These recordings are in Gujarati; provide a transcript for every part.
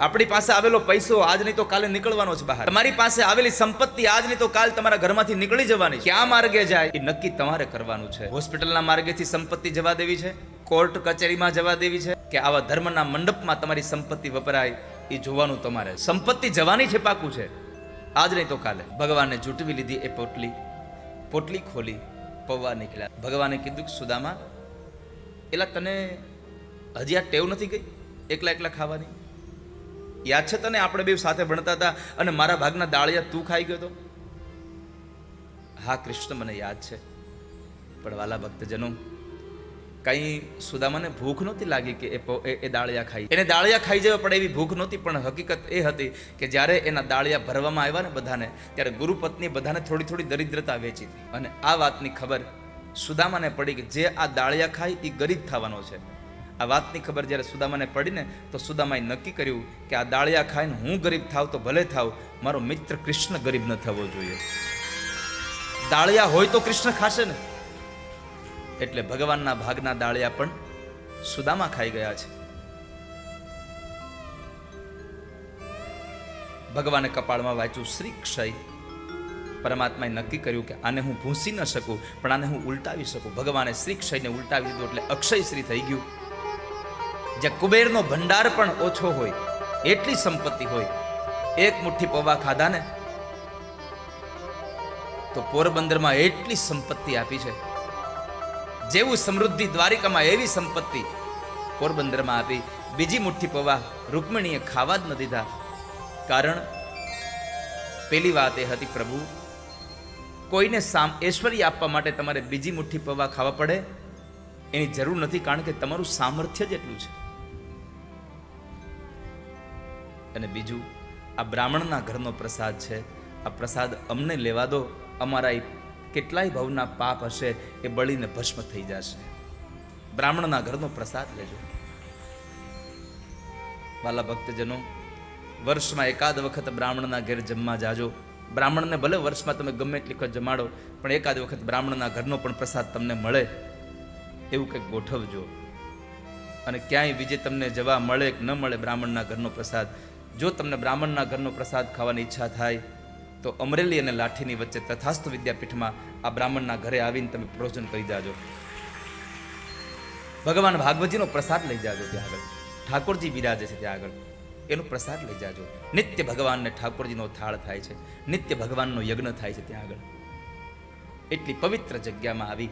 આપણી પાસે આવેલો પૈસો આજ નહીં તો કાલે નીકળવાનો છે બહાર. તમારી પાસે આવેલી સંપત્તિ આજ નહીં તો કાલ તમારા ઘરમાંથી નીકળી જવાની ક્યાં માર્ગે જાય? એ નક્કી તમારે કરવાનું છે. હોસ્પિટલના માર્ગેથી સંપત્તિ જવા દેવી છે? કોર્ટ કચેરીમાં જવા દેવી છે? કે આવા ધર્મના મંડપમાં તમારી સંપત્તિ વપરાય? એ જોવાનું તમારે. સંપત્તિ જવાની છે પાકું છે. આજ નહીં તો કાલે. ભગવાને જૂટવી લીધી એ પોટલી. પોટલી ખોલી, પૌવા નીકળ્યા. ભગવાને કીધું કે, સુદામા, એલા તને હજી આ ટેવ નથી ગઈ? એકલા એકલા ખાવાની? યાદ છે તને આપણે બે સાથે ભણતા હતા અને મારા ભાગના દાળિયા તું ખાઈ ગયો તો? હા, કૃષ્ણ, મને યાદ છે. પણ વાલા ભક્તજનો, કંઈ સુદામાને ભૂખ નહોતી લાગી કે એ દાળિયા ખાઈ એને દાળિયા ખાઈ જવા પડે એવી ભૂખ નહોતી, પણ હકીકત એ હતી કે જ્યારે એના દાળિયા ભરવામાં આવ્યા ને બધાને, ત્યારે ગુરુપત્ની બધાને થોડી થોડી દરિદ્રતા વેચી હતી. અને આ વાતની ખબર સુદામાને પડી કે જે આ દાળિયા ખાય એ ગરીબ થવાનો છે. આ વાતની ખબર જ્યારે સુદામાને પડીને, તો સુદામાએ નક્કી કર્યું કે આ દાળિયા ખાઈને હું ગરીબ થાવ તો ભલે થાવ, મારો મિત્ર કૃષ્ણ ગરીબ ન થવો જોઈએ. દાળિયા હોય તો કૃષ્ણ ખાશે ને. એટલે ભગવાનના ભાગના દાળિયા પણ સુદામા ખાઈ ગયા છે. ભગવાને કપાળમાં વાંચ્યું, શ્રી ક્ષય પરમાત્માએ નક્કી કર્યું કે આને હું ભૂંસી ન શકું, પણ આને હું ઉલટાવી શકું. ભગવાને શ્રી ક્ષયને ઉલટાવી દીધું એટલે અક્ષય શ્રી થઈ ગયું. જ્યાં કુબેરનો ભંડાર પણ ઓછો હોય, એટલી સંપત્તિ હોય. એક મુઠ્ઠી પૌવા ખાધા ને તો પોરબંદરમાં એટલી સંપત્તિ આપી છે. જેવું સમૃદ્ધિ દ્વારિકામાં એવી સંપત્તિ પોરબંદરમાં આપી. બીજી મુઠ્ઠી પૌવા રૂકમિણીએ ખાવા જ ન દીધા. કારણ, પેલી વાત એ હતી, પ્રભુ, કોઈને સામ ઐશ્વર્ય આપવા માટે તમારે બીજી મુઠ્ઠી પૌવા ખાવા પડે? એની જરૂર નથી, કારણ કે તમારું સામર્થ્ય જ એટલું છે. અને બીજું, આ બ્રાહ્મણના ઘરનો પ્રસાદ છે. આ પ્રસાદ અમને લેવા દો, અમારા કેટલાય ભાવના પાપ હશે, એ બળીને ભસ્મ થઈ જશે. બ્રાહ્મણના ઘરનો પ્રસાદ લેજો. વાલા ભક્તજનો, વર્ષમાં એકાદ વખત બ્રાહ્મણના ઘેર જમવા જાજો. બ્રાહ્મણને ભલે વર્ષમાં તમે ગમે એટલી વખત જમાડો, પણ એકાદ વખત બ્રાહ્મણના ઘરનો પણ પ્રસાદ તમને મળે. એવું કંઈક ગોઠવજો. અને ક્યાંય બીજે તમને જવા મળે કે ન મળે બ્રાહ્મણના ઘરનો પ્રસાદ જો તમને બ્રાહ્મણના ઘરનો પ્રસાદ ખાવાની ઈચ્છા થાય, તો અમરેલી અને લાઠીની વચ્ચે તથાસ્તુ વિદ્યાપીઠમાં આ બ્રાહ્મણના ઘરે આવીને તમે ભોજન કરી જાજો. ભગવાન ભાગવતજીનો પ્રસાદ લઈ જાજો ત્યાં આગળ. ઠાકોરજી બિરાજે છે ત્યાં આગળ. એનો પ્રસાદ લઈ જાજો. નિત્ય ભગવાનને ઠાકોરજીનો થાળ થાય છે. નિત્ય ભગવાનનો યજ્ઞ થાય છે ત્યાં આગળ. એટલી પવિત્ર જગ્યામાં આવી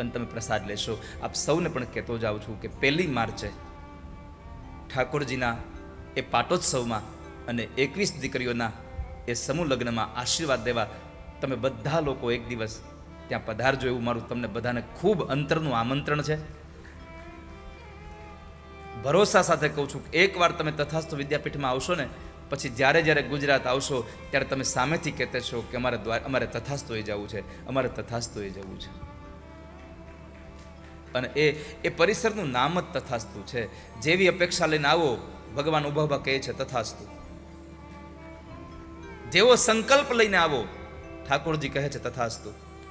અને તમે પ્રસાદ લેશો. આપ સૌને પણ કહેતો જાઉં છું કે પહેલી માર્ચે ઠાકોરજીના એ પાટોત્સવમાં અને એકવીસ દીકરીઓના એ સમૂહ લગ્નમાં આશીર્વાદ દેવા તમે બધા લોકો એક દિવસ ત્યાં પધારજો એવું મારું તમને બધાને ખૂબ અંતરનું આમંત્રણ છે. ભરોસા સાથે કહું છું કે એકવાર તમે તથાસ્તુ વિદ્યાપીઠમાં આવશો ને, પછી જ્યારે જ્યારે ગુજરાત આવશો, ત્યારે તમે સામેથી કહેતા છો કે અમારે દ્વાર, અમારે તથાસ્તુએ જવું છે, અમારે તથાસ્તુએ જવું છે. અને એ એ પરિસરનું નામ જ તથાસ્તુ છે. જેવી અપેક્ષા લઈને આવો ભગવાન ઊભા કહે છે તથાસ્તુ. જેવો સંકલ્પ લઈને આવો ઠાકોરજી કહે છે તથાસ્તુ.